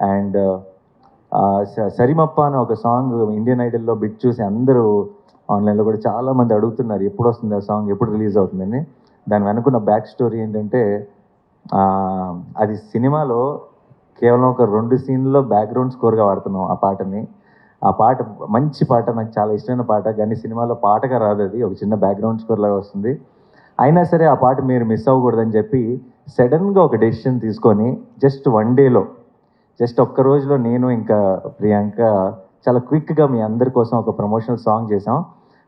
And సరిమప్ప అని ఒక song Indian ఐడల్లో bit చూసి అందరూ ఆన్లైన్లో కూడా చాలామంది అడుగుతున్నారు ఎప్పుడు వస్తుంది ఆ సాంగ్ ఎప్పుడు రిలీజ్ అవుతుందని. దాని వెనుకున్న బ్యాక్ స్టోరీ ఏంటంటే అది సినిమాలో కేవలం ఒక రెండు సీన్లో బ్యాక్గ్రౌండ్ స్కోర్గా వాడుతున్నాం ఆ పాటని. ఆ పాట మంచి పాట నాకు చాలా ఇష్టమైన పాట కానీ సినిమాలో పాటగా రాదు అది ఒక చిన్న బ్యాక్గ్రౌండ్ స్కోర్ లాగా వస్తుంది. అయినా సరే ఆ పాట మీరు మిస్ అవ్వకూడదని చెప్పి సడన్గా ఒక డెసిషన్ తీసుకొని జస్ట్ వన్ డేలో జస్ట్ ఒక్క రోజులో నేను ఇంకా ప్రియాంక చాలా క్విక్గా మీ అందరి కోసం ఒక ప్రమోషనల్ సాంగ్ చేసాం.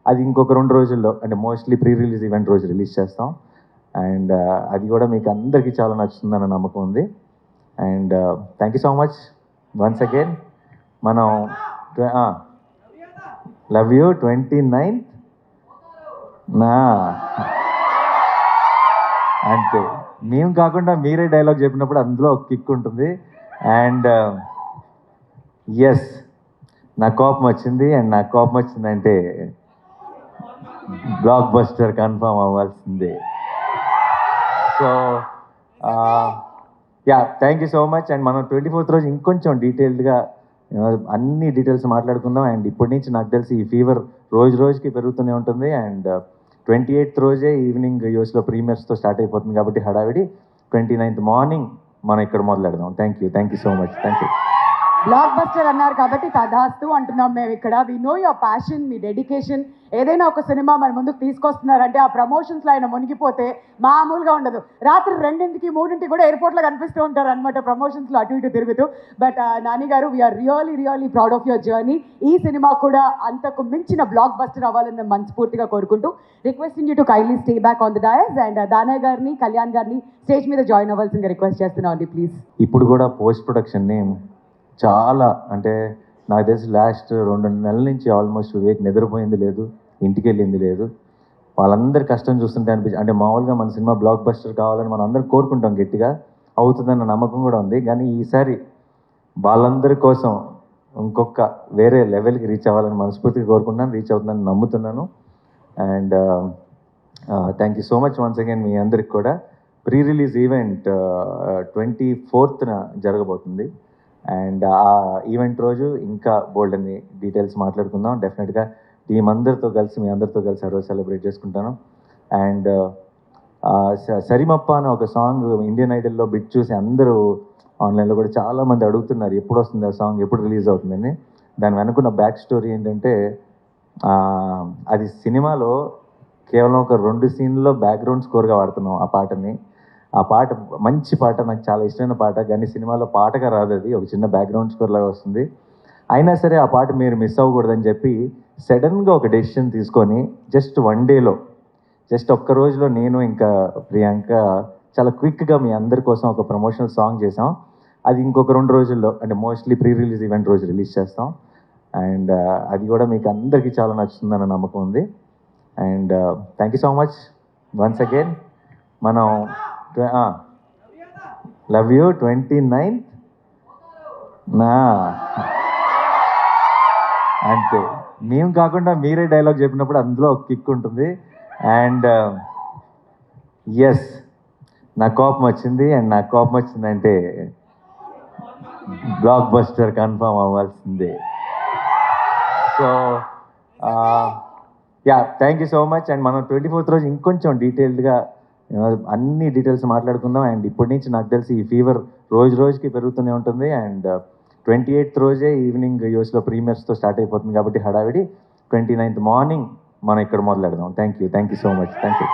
అది ఇంకొక రెండు రోజుల్లో అంటే మోస్ట్లీ ప్రీ రిలీజ్ ఈవెంట్ రోజు రిలీజ్ చేస్తాం. అండ్ అది కూడా మీకు అందరికీ చాలా నచ్చుతుందన్న నమ్మకం ఉంది. And thank you so much once again మనం లవ్ యూ ట్వంటీ నైన్త్ నా. అంతే. మేము కాకుండా మీరే డైలాగ్ చెప్పినప్పుడు అందులో ఒక కిక్ ఉంటుంది. అండ్ ఎస్ um, నా కోపం వచ్చింది అండ్ నా కోపం వచ్చిందంటే బ్లాక్ బస్టర్ కన్ఫర్మ్ అవ్వాల్సిందే so ya thank you so much and మనం ట్వంటీ ఫోర్త్ రోజు ఇంకొంచెం డీటెయిల్డ్గా అన్ని డీటెయిల్స్ మాట్లాడుకుందాం. అండ్ ఇప్పటి నుంచి నాకు తెలిసి ఈ ఫీవర్ రోజు రోజుకి పెరుగుతూనే ఉంటుంది. అండ్ ట్వంటీ ఎయిత్ రోజే ఈవినింగ్ యూఎస్లో ప్రీమియర్స్తో స్టార్ట్ అయిపోతుంది కాబట్టి హడావిడి. ట్వంటీ నైన్త్ మార్నింగ్ మనం ఇక్కడ మొదలెడదాం. Thank you thank you so much thank you blockbuster అన్నారు కాబట్టి తదాస్తు అంటున్నాం మేము ఇక్కడ. వి నో యువర్ ప్యాషన్ మీ డెడికేషన్ ఏదైనా ఒక సినిమా మన ముందుకు తీసుకొస్తున్నారంటే ఆ ప్రమోషన్స్లో ఆయన మునిగిపోతే మామూలుగా ఉండదు. రాత్రి రెండింటికి మూడింటికి కూడా ఎయిర్పోర్ట్లో కనిపిస్తూ ఉంటారు అనమాట ప్రమోషన్స్లో అటు ఇటు తిరుగుతూ. బట్ uh, నాని గారు we are really really proud of your journey ఈ సినిమా కూడా అంతకు మించిన బ్లాక్ బస్టర్ అవ్వాలని మనస్ఫూర్తిగా కోరుకుంటూ requesting you to kindly stay back on the dais and Danayya గారిని కళ్యాణ్ గారిని స్టేజ్ మీద జాయిన్ అవ్వాల్సిందిగా రిక్వెస్ట్ చేస్తున్నాం అండి ప్లీజ్ ఇప్పుడు కూడా పోస్ట్ ప్రొడక్షన్ని చాలా అంటే నాకు తెలిసి లాస్ట్ రెండు నెలల నుంచి ఆల్మోస్ట్ వివేక్ నిద్రపోయింది లేదు ఇంటికి వెళ్ళింది లేదు. వాళ్ళందరి కష్టం చూస్తుంటే అనిపించి అంటే మామూలుగా మన సినిమా బ్లాక్ బస్టర్ కావాలని మనం అందరం కోరుకుంటాం గట్టిగా అవుతుందన్న నమ్మకం కూడా ఉంది. కానీ ఈసారి వాళ్ళందరి కోసం ఇంకొక వేరే లెవెల్కి రీచ్ అవ్వాలని మనస్ఫూర్తిగా కోరుకుంటున్నాను రీచ్ అవుతుందని నమ్ముతున్నాను. And thank you so much once again మీ అందరికి కూడా. ప్రీ రిలీజ్ ఈవెంట్ ట్వంటీ ఫోర్త్న జరగబోతుంది. అండ్ ఆ ఈవెంట్ రోజు ఇంకా బోల్డ్ అన్ని డీటెయిల్స్ మాట్లాడుకుందాం. డెఫినెట్గా టీం అందరితో కలిసి మీ అందరితో కలిసి ఆ రోజు సెలబ్రేట్ చేసుకుంటాను. అండ్ సరిమప్ప అని ఒక సాంగ్ ఇండియన్ ఐడల్లో బిట్ చూసి అందరూ ఆన్లైన్లో కూడా చాలామంది అడుగుతున్నారు ఎప్పుడు వస్తుంది ఆ సాంగ్ ఎప్పుడు రిలీజ్ అవుతుందని దాని వెనుకున్న బ్యాక్ స్టోరీ ఏంటంటే అది సినిమాలో కేవలం ఒక రెండు సీన్లో బ్యాక్గ్రౌండ్ స్కోర్గా వాడుతున్నాం ఆ పాటని. ఆ పాట మంచి పాట నాకు చాలా ఇష్టమైన పాట కానీ సినిమాలో పాటగా రాదు అది. ఒక చిన్న బ్యాక్గ్రౌండ్ స్కోర్ లాగా వస్తుంది. అయినా సరే ఆ పాట మీరు మిస్ అవ్వకూడదని చెప్పి సడన్గా ఒక డెసిషన్ తీసుకొని జస్ట్ వన్ డేలో జస్ట్ ఒక్క రోజులో నేను ఇంకా ప్రియాంక చాలా క్విక్గా మీ అందరి కోసం ఒక ప్రమోషనల్ సాంగ్ చేసాం. అది ఇంకొక రెండు రోజుల్లో అంటే మోస్ట్లీ ప్రీ రిలీజ్ ఈవెంట్ రోజు రిలీజ్ చేస్తాం. అండ్ uh, అది కూడా మీకు అందరికీ చాలా నచ్చుతుందన్న నమ్మకం ఉంది. And thank you so much once again మనం లవ్ యూ ట్వంటీ నైన్త్ నా అంతే. మేము కాకుండా మీరే డైలాగ్ చెప్పినప్పుడు అందులో ఒక కిక్ ఉంటుంది. అండ్ ఎస్ um, నా కోపం వచ్చింది. అండ్ నా కోపం వచ్చిందంటే బ్లాక్ బస్టర్ కన్ఫర్మ్ అవ్వాల్సిందే so ya thank you so much and మనం ట్వంటీ ఫోర్త్ రోజు ఇంకొంచెం డీటెయిల్డ్గా అన్ని డీటెయిల్స్ మాట్లాడుకుందాం. అండ్ ఇప్పటి నుంచి నాకు తెలిసి ఈ ఫీవర్ రోజు రోజుకి పెరుగుతూనే ఉంటుంది. అండ్ ట్వంటీ ఎయిత్ రోజే ఈవినింగ్ యూఎస్లో ప్రీమియర్స్తో స్టార్ట్ అయిపోతుంది కాబట్టి హడావిడి. ట్వంటీ నైన్త్ మార్నింగ్ మనం ఇక్కడ మొదలెడదాం. Thank you. Thank you so much. Thank you.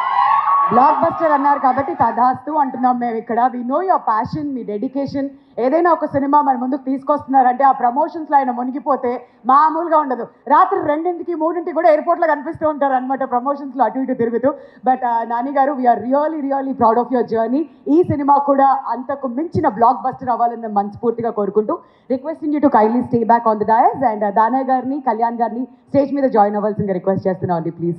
Blockbuster అన్నారు కాబట్టి తదాస్తు అంటున్నాం మేము ఇక్కడ. వి నో యువర్ ప్యాషన్ మీ డెడికేషన్ ఏదైనా ఒక సినిమా మన ముందుకు తీసుకొస్తున్నారంటే ఆ ప్రమోషన్స్లో ఆయన మునిగిపోతే మామూలుగా ఉండదు. రాత్రి రెండింటికి మూడింటికి కూడా ఎయిర్పోర్ట్లో కనిపిస్తూ ఉంటారు అనమాట ప్రమోషన్స్లో అటు ఇటు తిరుగుతూ. బట్ uh, నాని గారు we are really really proud of your journey ఈ సినిమా కూడా అంతకు మించిన బ్లాక్ బస్టర్ అవ్వాలని మనస్ఫూర్తిగా కోరుకుంటూ requesting you to kindly stay back on the dais and Danayya గారిని కళ్యాణ్ గారిని స్టేజ్ మీద జాయిన్ అవ్వాల్సిందిగా రిక్వెస్ట్ చేస్తున్నాం అండి ప్లీజ్